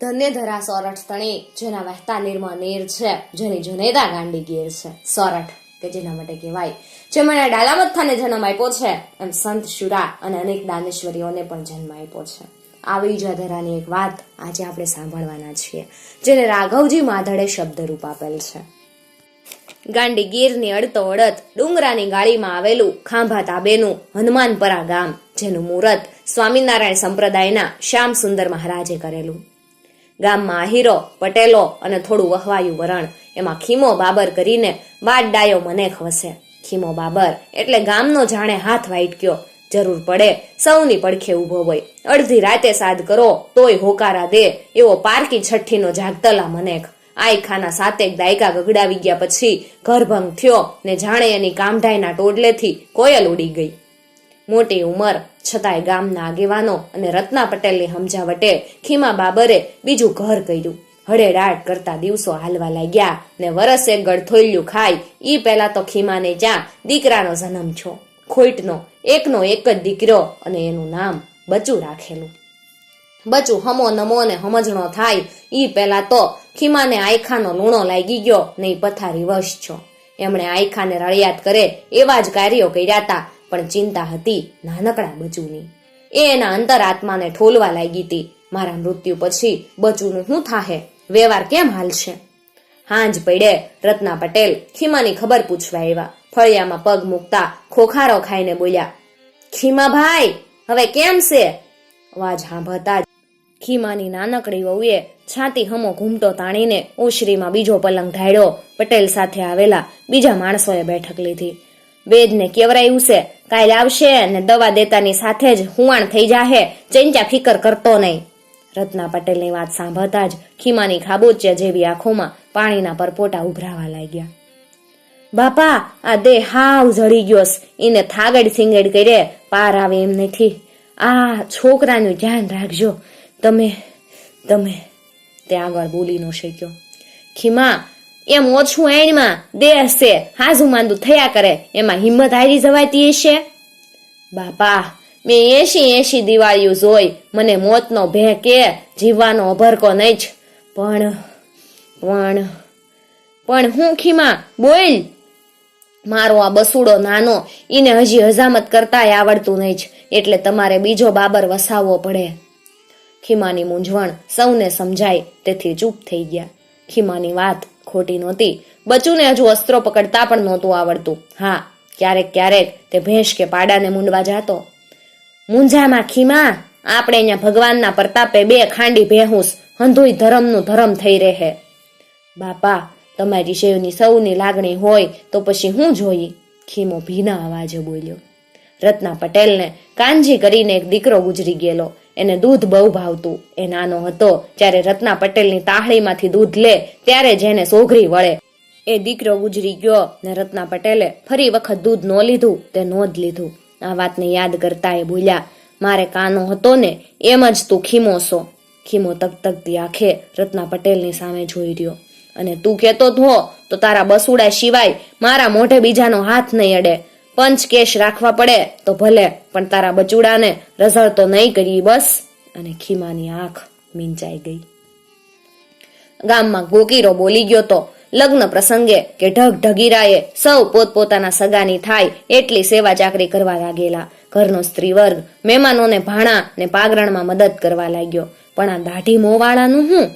ધન્ય ધરા સોરઠ તણી, જેના વહેતા નિર્મા નેર છે, જેની જનેતા ગાંડી ગીર છે. સોરઠ, કે જેના માટે કહેવાય. જે મને ડાલામથાને જન્મ આપ્યો છે, એમ સંત શુરા અને અનેક દાનેશ્વરીઓને પણ જન્મ આપ્યો છે. આવી જ ધરાની એક વાત આજે આપણે સાંભળવાના છીએ, જેને રાઘવજી માધડે શબ્દરૂપ આપેલ છે. ગાંડી ગીરની અડતો અડત ડુંગરાની ગાળીમાં આવેલું ખાંભા તાબેનું હનુમાનપરા ગામ, જેનું મુહૂર્ત સ્વામિનારાયણ સંપ્રદાયના શ્યામ સુંદર મહારાજે કરેલું. ગામમાં આહીરો, પટેલો અને થોડું વહવાયું વરણ. એમાં ખીમો બાબર કરીને વાટ ડાયો મને ખવસે. ખીમો બાબર એટલે ગામનો જાણે હાથ વાઈટક્યો જરૂર પડે સૌની પડખે ઊભો હોય. અડધી રાતે સાદ કરો, તોય હોકારા દે, એવો પારકી છઠ્ઠીનો જાગતલા મનેખ આયખાના સાતેક દાયકા ગગડાવી ગયા પછી ઘરભંગ થયો ને જાણે એની કામઢાઈના ટોડલેથી કોયલ ઉડી ગઈ. મોટી ઉંમર. છતાંય ગામના આગેવાનો અને રત્ના પટેલની સમજાવટે ખીમા બાબરે બીજું ઘર કર્યું. હડેડાટ કરતા દિવસો હાલવા લાગ્યા ને વરસ એક ગળથોલ્યું ખાય ઈ પહેલા તો ખીમાને જ્યાં દીકરાનો જન્મ છો. ખોઈટનો, એકનો એક જ દીકરો અને એનું નામ બચું રાખેલું. બચું હમો નમો ને સમજણો થાય ઈ પહેલા તો ખીમાને આયખાનો લૂણો લાગી ગયો ને પથારી વશ છો. એમણે આયખાને રળિયાત કરે એવા જ કાર્યો કર્યા તા પણ ચિંતા હતી નાનકડા બચુની. એ એના અંતરાત્માને ઠોલવા લાગી હતી, મારા મૃત્યુ પછી બચુનું શું થાહે? વ્યવહાર કેમ હાલશે? હાંજ પડે, રત્ના પટેલ ખીમાની ખબર પૂછવા આવ્યા. ફળિયામાં પગ મૂકતા ખોખારો ખાઈને બોલ્યા ખીમા ભાઈ હવે કેમ છે? અવાજ સાંભળતા ખીમાની નાનકડી વહુએ છાતી હમો ઘૂમટો તાણીને ઓશરીમાં બીજો પલંગ ઢાળ્યો. પટેલ સાથે આવેલા બીજા માણસોએ બેઠક લીધી. વેદને કેવરાયું છે કાલ આવશે અને દવા દેતાની સાથે જ હુવાણ થઈ જાહે ચેંચા ફિકર કરતો નહીં. રત્ના પટેલની વાત સાંભળતા જ ખીમાની ખાબોચિયા જેવી આંખોમાં પાણીના પરપોટા ઉભરાવા લાગ્યા. બાપા, આ દેહ હાવ જળી ગયો એને થાગડ સિંગડ કરે પાર આવે એમ નથી. આ છોકરાનું ધ્યાન રાખજો. તમે તમે, તે આગળ બોલી ન શક્યો. ખીમા એમ ઓછું એણમાં દેહ છે, હાજુ માંદુ થયા કરે, એમાં હિંમત હારી જવાતી હશે? બાપા, મેં એસી એસી દિવાળીઓ જોઈ, મને મોતનો ભે કે, જીવવાનો અભરકો નહીં જ. પણ પણ પણ હું ખીમા બોલ મારો આ બસુડો નાનો એને હજી હજામત કરતાય આવડતું નહીં જ, એટલે તમારે બીજો બાબર વસાવવો પડે. ખીમાની મૂંઝવણ સૌને સમજાય, તેથી ચૂપ થઈ ગયા. ખીમાની વાત ખોટી નહોતી. બચુને હજુ અસ્ત્રો પકડતા પણ નહોતું આવડતું. હા, ક્યારેક ક્યારેક તે ભેંસ કે પાડાને મૂંડવા જાતો. મૂંઝામાં ખીમા, આપણે અહીંયા ભગવાનના પ્રતાપે બે ખાંડી ભેહુસ, હંધુય ધરમનું ધરમ થઈ રહે. બાપા, તમારી શેવની સૌની લાગણી હોય તો પછી હું જોઈ? ખીમો ભીના અવાજે બોલ્યો. રત્ના પટેલને કાંજી કરીને એક દીકરો ગુજરી ગયેલો. એને દૂધ બહુ ભાવતું. એ નાનો હતો. જ્યારે રત્ના પટેલની તાહળીમાંથી દૂધ લે, ત્યારે જેને સોઘરી વળે. એ દીકરો ગુજરી ગયો ને રત્ના પટેલે ફરી વખત દૂધ ન લીધું તે નોંધ લીધું. આ વાતને યાદ કરતા એ બોલ્યા, મારે કાનો હતો ને, એમ જ તું ખીમો છો. ખીમો તકતકતી આંખે રત્ના પટેલની સામે જોઈ રહ્યો. અને તું કહેતો હો, તો તારા બસુડા સિવાય મારા મોઢે બીજાનો હાથ નહીં અડે. પંચ કેશ રાખવા પડે તો ભલે, પણ તારા બચુડાને રઝળતો નહીં કરી, બસ. અને ખીમાની આંખ મીંચાઈ ગઈ. ગામમાં ગોકીરો બોલી ગયો તો લગ્ન પ્રસંગે કે ઢગ ઢગીરાએ સૌ પોતપોતાના સગાની થાય એટલી સેવા ચાકરી કરવા લાગેલા. ઘરનો સ્ત્રી વર્ગ મહેમાનોને ભાણા ને પાગરણમાં મદદ કરવા લાગ્યો. પણ આ દાઢી મોવાળાનું હું?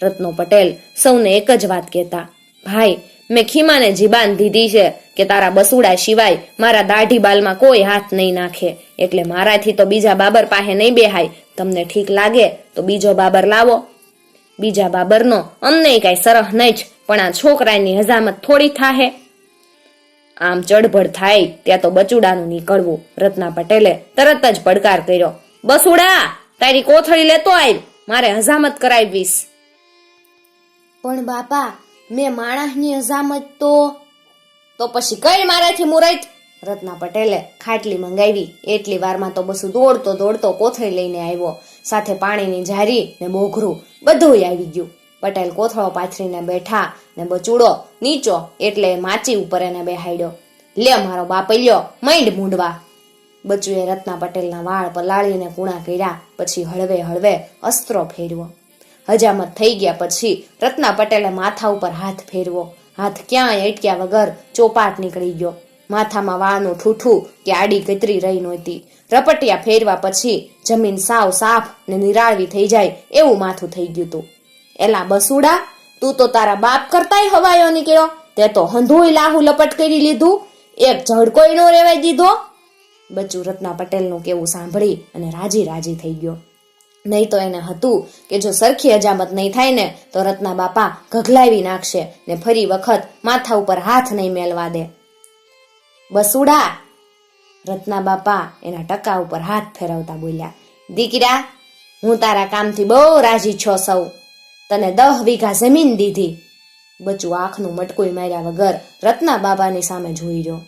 રત્નો પટેલ સૌને એક જ વાત કહેતા, ભાઈ, મેં ખીમાને જીબાન દીધી છે કે તારા બસુડા સિવાય મારા દાઢી બાલમાં કોઈ હાથ નહીં નાખે. એટલે મારાથી તો બીજા બાબર પાસે નહીં બેહાય. તમને ઠીક લાગે તો બીજો બાબર લાવો. બીજા બાબરનો અમને કાંઈ સરહ નહીં જ, પણ આ છોકરાની હજામત થોડી થાહે. આમ ચડભડ થાય ત્યાં તો બચુડાનું નીકળવું. રત્ના પટેલે તરત જ પડકાર કર્યો. બસુડા, તારી કોથળી લેતો આવ મારે હજામત કરાવીશ. પણ બાપા, મેં માણસની હજામત તો તો પછી કઈ મારાથી મુરાઈ રત્ના પટેલે ખાટલી મંગાવી. એટલી વારમાં તો બસું દોડતો દોડતો કોથળી લઈને આવ્યો. સાથે પાણીની જારી ને મોઘરું બધું આવી ગયું. પટેલ કોથળો પાથરીને બેઠા ને બચુડો નીચો એટલે માચી ઉપર એને બેહાડ્યો. લે મારો બાપલ્યો, મૈંડ મૂંડવા. બચુએ રત્ના પટેલના વાળ પલાળીને કૂણા કર્યા, પછી હળવે હળવે અસ્ત્રો ફેરવો. હજામત થઈ ગયા પછી રત્ના પટેલે માથા ઉપર હાથ ફેરવો. હાથ ક્યાંય અટક્યા વગર ચોપાટ નીકળી ગયો. માથામાં વાનું ઠૂઠું કે આડી કતરી રહી નહોતી. રપટિયા ફેરવા પછી જમીન સાવ સાફ ને નિરાળવી થઈ જાય એવું માથું થઈ ગયું તું. એલા બસુડા, તું તો તારા બાપ કરતાય હવાયો નીકળ્યો. તે તો હંધુય લાહુ લપટ કરી લીધું. એક ઝડકોય નો રેવાઈ દીધો. બચ્ચુ રત્ના પટેલનું કેવું સાંભળી અને રાજી રાજી થઈ ગયો. નહીં તો એને હતું કે જો સરખી અજામત નહીં થાય ને, તો રત્ના બાપા ઘઘલાવી નાખશે ને ફરી વખત માથા ઉપર હાથ નહીં મેલવા દે. બસુડા! રત્ના બાપા એના ટકા ઉપર હાથ ફેરવતા બોલ્યા, દીકરા, હું તારા કામથી બહુ રાજી છો સૌ. તને દહ વીઘા જમીન દીધી. બચું આંખનું મટકુઈ માર્યા વગર રત્ના બાબાની સામે જોઈ રહ્યો.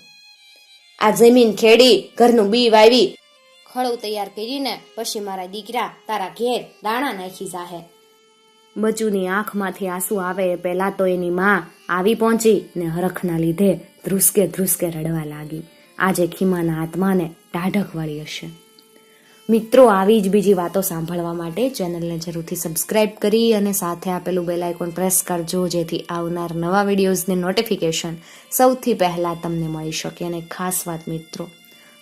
આ જમીન ખેડી ઘરનું બી વાવી ખળું તૈયાર કરીને પછી મારા દીકરા તારા ઘેર દાણા નાખી જાહે. બચુની આંખમાંથી આંસુ આવે એ પહેલાં તો એની માં આવી પહોંચી ને હરખના લીધે ધ્રુસકે ધ્રુસકે રડવા લાગી. આજે ખીમાના આત્માને ટાઢક વળી હશે. મિત્રો, આવી જ બીજી વાતો સાંભળવા માટે ચેનલને જરૂરથી સબસ્ક્રાઇબ કરી અને સાથે આપેલું બેલ આઇકોન પ્રેસ કરજો, જેથી આવનાર નવા વિડીયોઝની નોટિફિકેશન સૌથી પહેલાં તમને મળી શકે. અને ખાસ વાત મિત્રો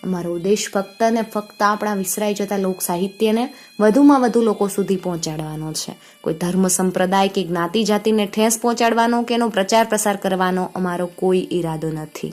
અમારો ઉદ્દેશ ફક્ત ને ફક્ત આપણા વિસરાઈ જતા લોક સાહિત્યને વધુમાં વધુ લોકો સુધી પહોંચાડવાનો છે. કોઈ ધર્મ સંપ્રદાય કે જ્ઞાતિ જાતિને ઠેસ પહોંચાડવાનો કે એનો પ્રચાર પ્રસાર કરવાનો અમારો કોઈ ઈરાદો નથી.